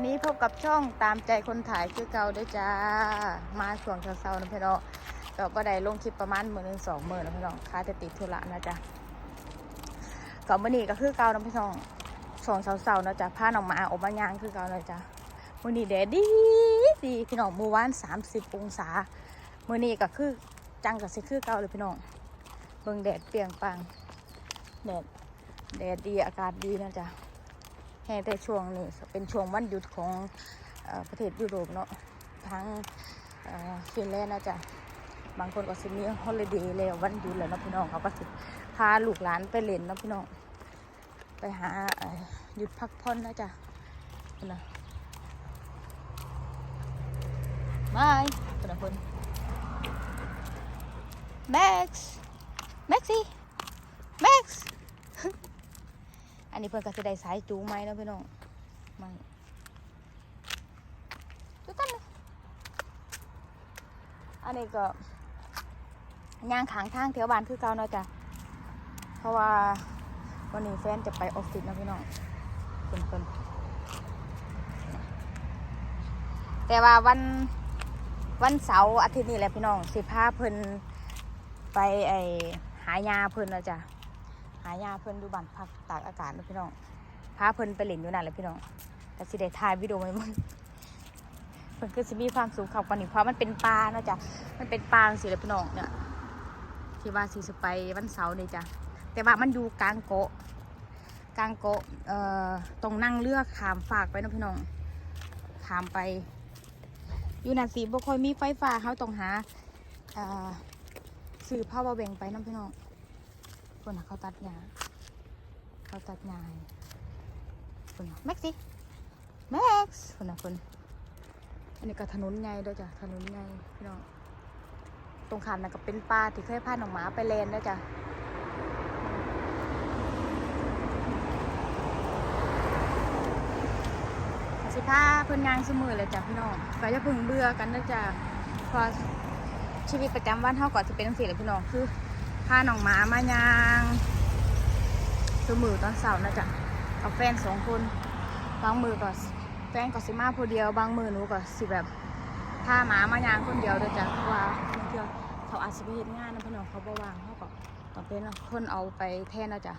วันนี้พบกับช่องตามใจคนถ่ายคือเก่าด้วยจ้า มาช่วงเช้าๆนะพี่น้องก็ได้ลงคลิปประมาณหมื่นหนึ่งสองหมื่นนะพี่น้องค่าจะติดธุระนะจ๊ะก็มื่อนี้ก็คือเก่านะพี่น้องช่วงเช้าๆนะจ๊ะพาน้องมาออกมายางคือเก่านะจ๊ะมื่อนี้แดดดีดีพี่น้องเมื่อวานสามสิบองศามื่อนี้ก็คือจังกับสิคือเก่าเลยพี่น้องเบิ่งแดดเปรียงปังแดดแดดดีอากาศดีนะจ๊ะ แห่แต่ช่วงนี้เป็นช่วงวันหยุดของอประเทศยุโรปเนาะทั้งฟินแลนด์นะจ๊ะบางคนก็สิมีฮอลิเดย์แล้ววันหยุดแล้วนะพี่น้องเขาก็สิพาลูกหลานไปเล่นนะพี่น้องไปหาหยุดพักผ่อนนะจ๊ะนะบายคนละคนแม็กซ์แม็กซี่แม็กซ์ อั นนี้เพิ่นก็จะได้สายจูงไหมเนะพี่น้องไม่ดูกันเลยอันนี้ก็ย่างขางทางแถวบ้านคือเก่าเนาะจ้ะเพราะว่าวันนี้แฟนจะไปออฟฟิศนะพี่น้องเพิ่นเพิ่นแต่ว่าวันวันเสาร์อาทิตย์นี้แหละพี่น้องสิพาเพิ่นไปไอหายาเพิ่นนะจ้ะายาเพิ่นดูบันพักตากอากาศนะพี่น้องพาเพิ่นไปเล่นอยู่นั่นแหละพี่น้องแต่สิได้ถ่ายวิดีโอไว้มึงเพิ่นคือสิมีความสูงเขากว่านี้เพราะมันเป็นป่าเนาะจ้ะมันเป็นป่าสิเลยพี่น้องเนี่ยที่ว่าสิสไปวันเสาร์นี่จ้ะแต่ว่ามันอยู่กลางเกะกลางเกะเอ่อตรงนั่งเรือกขามฝากไปนะพี่น้องขามไปอยู่นั่นสิบ่ค่อยมีไฟฟ้าเขาต้องหาเอ่อสื่อพ่าวแบ่งไปน้องพี่น้อง คนเขาตัดหญ้าเขาตัดหญ้าให้คนแม็กซี่แม็กซ์คนนะคนอันนี้ก็ถนนใหญ่ด้วยจ้ะถนนใหญ่พี่น้องตรงขามน่ะก็เป็นป่าที่เคยพาหนองหมาไปเลนด้วยจ้ะสิพาเพิ่อนยางสมือเลยจ้ะพี่น้องก็จะพึ่งเบื่อกันนะจ้ะพอชีวิตประจำวันเฮาก็จะเป็นจังซี่แหละพี่น้องคือ พาน้องหมามายางคือมือตอนเสาร์นะจ๊ะกับแฟนสองคนบางมือก็แฟนก็สิมาผู้เดียว บางมือหนูก็สิแบบพาหมามายางคนเดียวเลยจ้ะเพราะว่าเทื่อเขาอาจจะไปเฮ็ดงานนะพี่น้องเขาบวางเขาก็ต้องเป็นคนเอาไปแทนนะจ๊ะ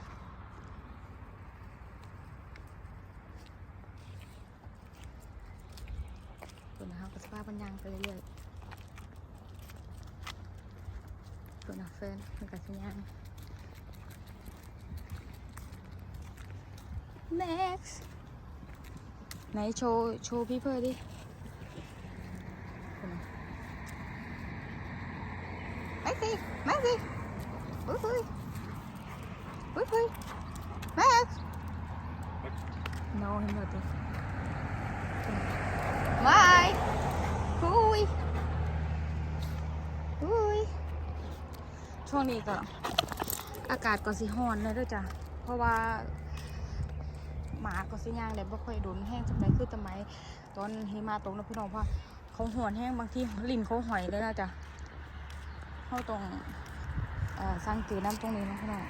คนนะคะก็สภาพมันยางไปเรื่อยๆ ตัวนักเฟนมันกับสัญญาณ next ไหนโชว์โช ว์พี่เพื่อดิไม่สิไม่สิอุ้ยอุ้ยอุ้ยอุ้ย Max no เห็นหมดดิไม่อุ้ยอุ้ย ช่วงนี้ก็อากาศก็สิฮ้อนเลยด้วยจ้ะ เพราะว่า หมาก็สิย่างเลยบ่ค่อยโดนแห้งจังไดคือแตะไมตอนหิมะตกนะพี่น้องเพราะเขาหวนแห้งบางทีลิ้นเขาหอยเลยนะจ้ะเข้าตรงเอ่อสังเกตน้ำตรงนี้นะพี่น้อง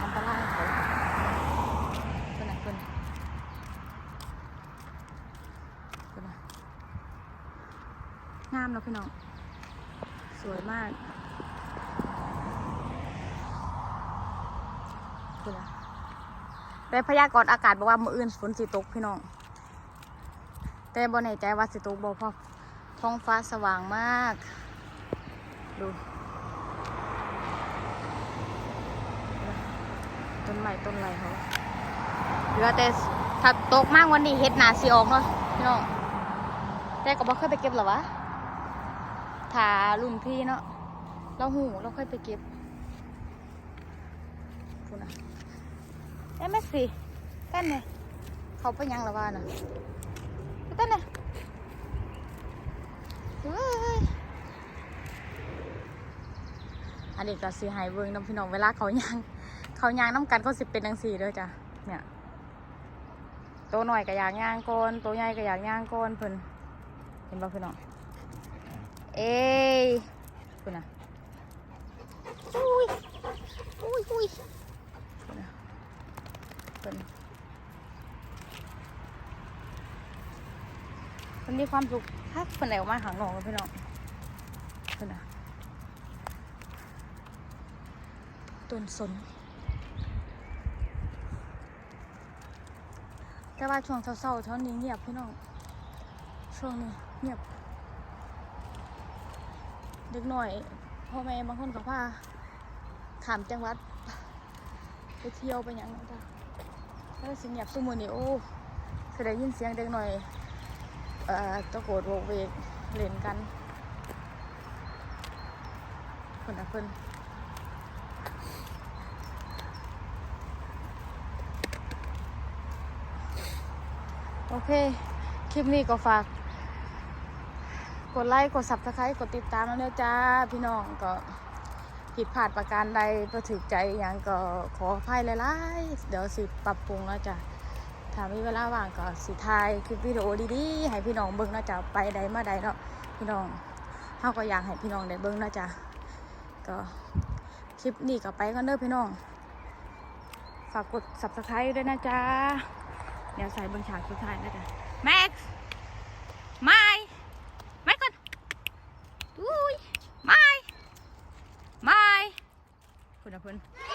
อันตรายเขาเป็นไหนเป็นเป็นไหนงามเนาะพี่น้องสวยมาก คืออะไรแต่พยากรณ์อากาศบอกว่ามื้ออื่นฝนสิตกพี่น้อง แต่บ่แน่ใจว่าสิตกบ่เพราะท้องฟ้าสว่างมาก ดู ต้นไม้ต้นไรเขาเหลือแต่ถ้าตกมากวันนี้เฮ็ดหนาสิออกเนาะพี่น้อง แต่ก็บ่เคยไปเก็บหรอวะถ้ารุ่นพี่เนาะเราหูเราค่อยไปเก็บพูนะ เอ้แม่สิเต้นเนี่ยเขาไปยังละว่าน่ะเต้นเนี่ยอันนี้ก็สีหายเวิงน้ำพี่น้องเวลาเขายาง เขายางน้ำกันเขาสิเป็นจังสี่เด้อจ้ะเนี่ยตัวหน่อยก็อยากย่างก้นตัวใหญ่ก็อยากย่างก้นเพิ่นเห็นบ่พี่น้องเอ้ยคุณน่ะอุ้ยอุ้ยอุ้ย เป็นคนมีความสุขทักคนไหนออกมาหางนอกกับพี่น้องคนน่ะต้นสนแต่ว่าช่วงเศร้าๆช่วงนี้เงียบพี่น้องช่วงนี้เงียบ เด็กหน่อยพ่อแม่บางคนก็พาขามจังหวัด ไปเที่ยวไปหยังนั่นจ้ะ แล้วสิเงียบซุมือนี่โอ้จะได้ยินเสียงเด็กหน่อยเอ่อตะโกนโวกเวกเล่นกันคนนะเพิ่นโอเค คลิปนี้ก็ฝาก กดไลค์ กด subscribe กดติดตามแล้วเด้อจ้า พี่น้องก็ ผิดพลาดประการใดก็ถือใจอหยังก็ขออภัยหลายๆ เดี๋ยวสิปรับปรุงแล้วจ้ะถ้ามีเวลาว่างก็สิถ่ายคลิปวิดีโอดีๆ ให้พี่น้องเบิ่งนะจ๊ะไปใดมาใดเนาะพี่น้องเฮาก็อยากให้พี่น้องได้เบิ่งนะจ๊ะก็คลิปนี้ก็ไปกันเด้อพี่น้องฝากกด subscribe ด้วยนะจ๊ะเดี๋ยวใส่เบิ่งฉากสุดท้ายนะจ๊ะแม็กซ์ไม่ ไม่ก่อนอุ้ยไม่ ไ